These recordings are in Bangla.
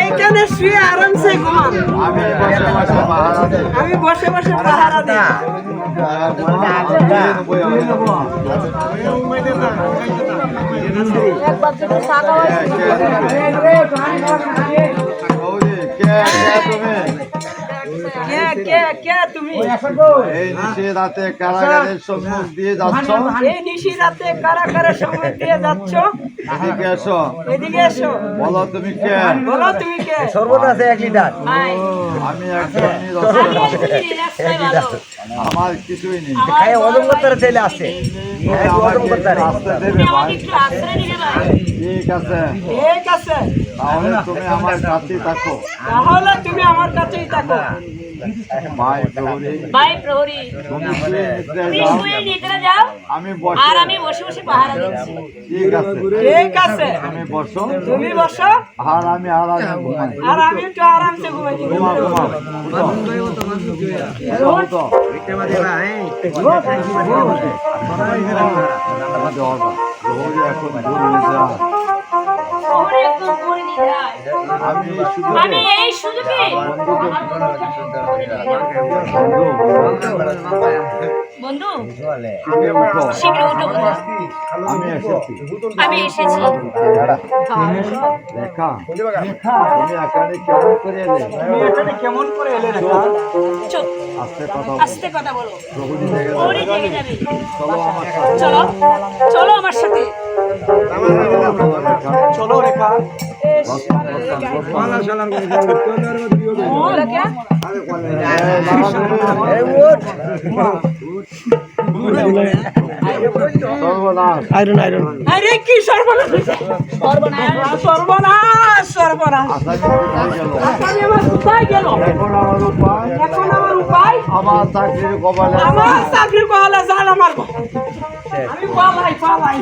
এইখানে শুয়ে আরামসে ঘুমান। আমি বসে বসে পাহারা দিই। আমি বসে বসে পাহারা কে কে তুমি? কে কে কে তুমি এই নিশে রাতে কারাগারের সম্মুখ দিয়ে যাচ্ছ। এদিকে এসো এদিকে এসো বলো তুমি কে? বলো তুমি কে? সর্বদা আছে এক লিটার। আমি একজন নিরস্ত্র। আমার কিছুই নেই। খায় হজম করতে ছেলে আছে তুমি আমাকে একটু আসতে দেবে ভাই। ঠিক আছে। ঠিক আছে। তাহলে তুমি আমার কাছে থাকো। তাহলে তুমি আমার কাছেই থাকো। প্রহরী তুমি নিদ্রা যাও আমি আর আমি বসে বসে পাহারা দিচ্ছি ঠিক আছে ঠিক আছে তুমি বসো তুমি বসো আর আমি আরামে ঘুমাই আর আমি একটু আরামসে ঘুমাই দিব ঘুমা ঘুমা উঠো প্রহরী এখন আমি এই সুযোগে বন্ধু শীঘ্র উঠো আমি এসেছি। আমি এসেছি। রেখা তুমি এখানে কেমন করে এলে? তুমি এখানে কেমন করে এলে চুপ আস্তে কথা আস্তে কথা বলো। প্রভুজি জেগে যাবে। চলো আমার সাথে। চলো। চলো আমার সাথে। চলো রেখা উঠ সর্বনাশ আরে কি সর্বনাশ সর্বনাশ আমার কোথায় গেল আমার উপায় আমার আমার আমি পালাই পালাই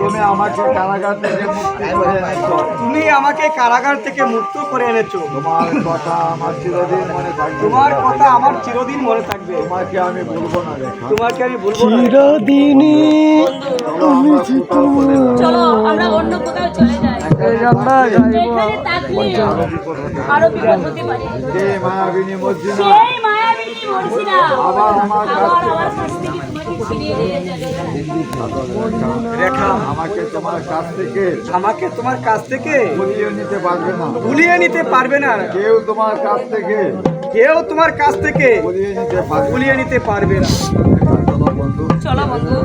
তুমি আমাকে কারাগার থেকে মুক্তি করে এনেছো তুমি আমাকে কারাগার থেকে মুক্ত করে এনেছো তোমার কথা আমার চিরদিন মনে থাকবে তোমার কথা আমার চিরদিন মনে থাকবে তোমাকে আমি বলব না তোমাকে আমি বলব না। চলো আমরা কোথাও চলে যাই। চলো আমরা অন্য কোথাও চলে যাই আমাকে তোমার কাছ থেকে আমাকে তোমার কাছ থেকে ভুলিয়ে নিতে পারবে না। ভুলিয়ে নিতে পারবে না। কেউ তোমার কাছ থেকে কেউ তোমার কাছ থেকে ভুলিয়ে নিতে পারবে নিতে পারবে না। চলো বন্ধু।